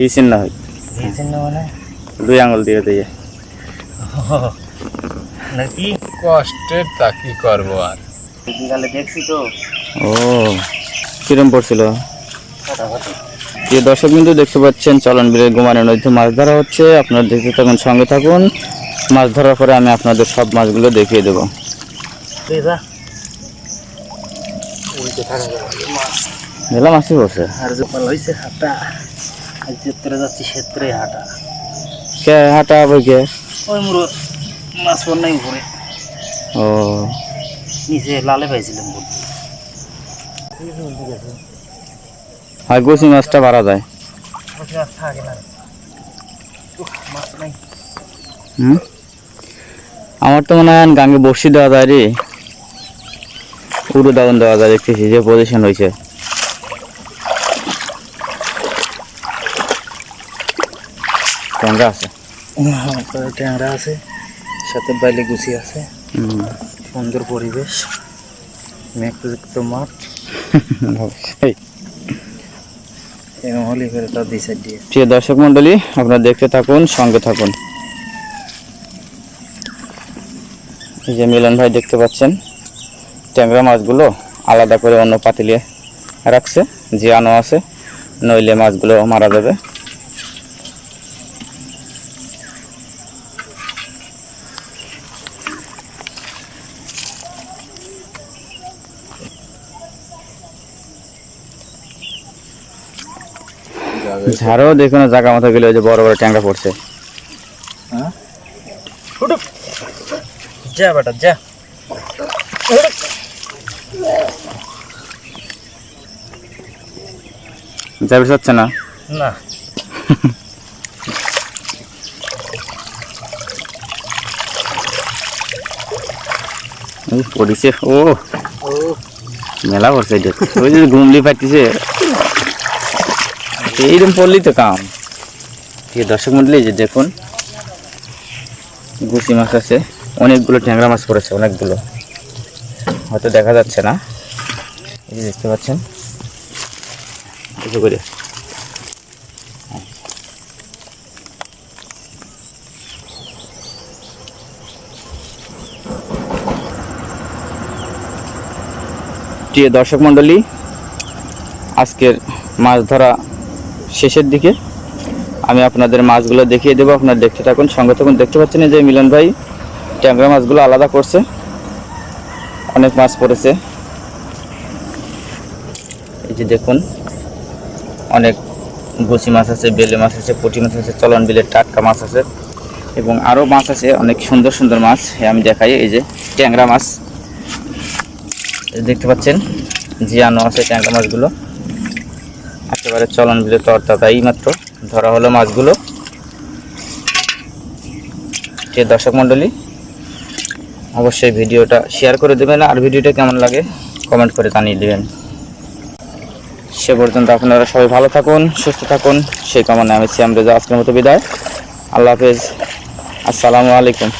কি চিহ্ন হয়। এই চিহ্ন মানে? দুই আঙুল দিয়ে দিয়ে। নাকি কষ্টের তা কি করব আর? বিকালে দেখছি তো। ও কিরম পড়ছিল? ফাটাফাটি দর্শক বিন্দু দেখতে পাচ্ছেন চলন বিলের গুমানের নদীতে মাছ ধরা হচ্ছে আপনারা দেখতে থাকুন সঙ্গে থাকুন। মাছ ধরার পরে আমি আপনাদের সব মাছগুলো দেখিয়ে দেবো। যা মেলা মাছই পড়ছে আর যে হয়েছে যেত্রে যাচ্ছি সেত্রে হাঁটা। কে হাঁটা বই কে? ওই মুরো মাছ পর নাই উপরে। ও। নিচে লালে পাইছিলাম মাছটা বাড়া যায় হুম? আমার তো মনে হয় গাঙ্গে বর্ষি দেওয়া যায় রে। উড়ো দাউন দেওয়া যায় দেখতেছি যে পজিশন হয়েছে ট্যাংরা আছে। হ্যাঁ, ট্যাংরা আছে সাথে বাইলে গুছি আছে সুন্দর পরিবেশ। মেঘযুক্ত মাঠ। প্রিয় দর্শক মন্ডলী আপনারা দেখতে থাকুন সঙ্গে থাকুন। এই যে মিলন ভাই দেখতে পাচ্ছেন ট্যাংরা মাছগুলো আলাদা করে অন্য পাতিলে রাখছে জিয়ানো আছে নইলে মাছগুলো মারা যাবে। ঝাড়ও দেখুন জায়গা মতো গেলে ওই যে বড় বড় ট্যাংরা পড়ছে। যা বেটা যা। যাবে হচ্ছে না? না। পড়িছে। ও মেলা পড়ছে ওই যে ঘুমলি পাইতেছে এইরকম পড়লেই তো কাম। ঠিক দর্শক মন্ডলী যে দেখুন, গুছি মাছ আছে, অনেকগুলো ট্যাংরা মাছ পড়েছে, অনেকগুলো। হয়তো দেখা যাচ্ছে না। এই যে দেখতে পাচ্ছেন দর্শক মণ্ডলী আজকের মাছ ধরা শেষের দিকে আমি আপনাদের মাছগুলো দেখিয়ে দেবো, আপনারা দেখতে থাকুন, সঙ্গে থাকুন। দেখতে পাচ্ছেন যে মিলন ভাই, ট্যাংরা মাছগুলো আলাদা করছে। অনেক মাছ পড়েছে। এই যে দেখুন, অনেক গুছি মাছ আছে, বেলে মাছ আছে, পুঁটি মাছ আছে, চলন বিলের টাটকা মাছ আছে, এবং আরও মাছ আছে, অনেক সুন্দর সুন্দর মাছ। আমি দেখাই, এই যে ট্যাংরা মাছ। দেখতে পাচ্ছেন, জিয়ানো আছে ট্যাংরা মাছগুলো। একেবারে চলন বিলে তরতাজা এই মাত্র ধরা হলো মাছগুলো। যে দর্শক মণ্ডলী, অবশ্যই ভিডিওটা শেয়ার করে দেবেন, আর ভিডিওটা কেমন লাগে কমেন্ট করে জানিয়ে দেবেন। সে পর্যন্ত আপনারা সবাই ভালো থাকুন, সুস্থ থাকুন, সেই কামনায় আমি শ্যাম রেজা আজকের মতো বিদায়। আল্লাহ হাফেজ। আসসালামু আলাইকুম।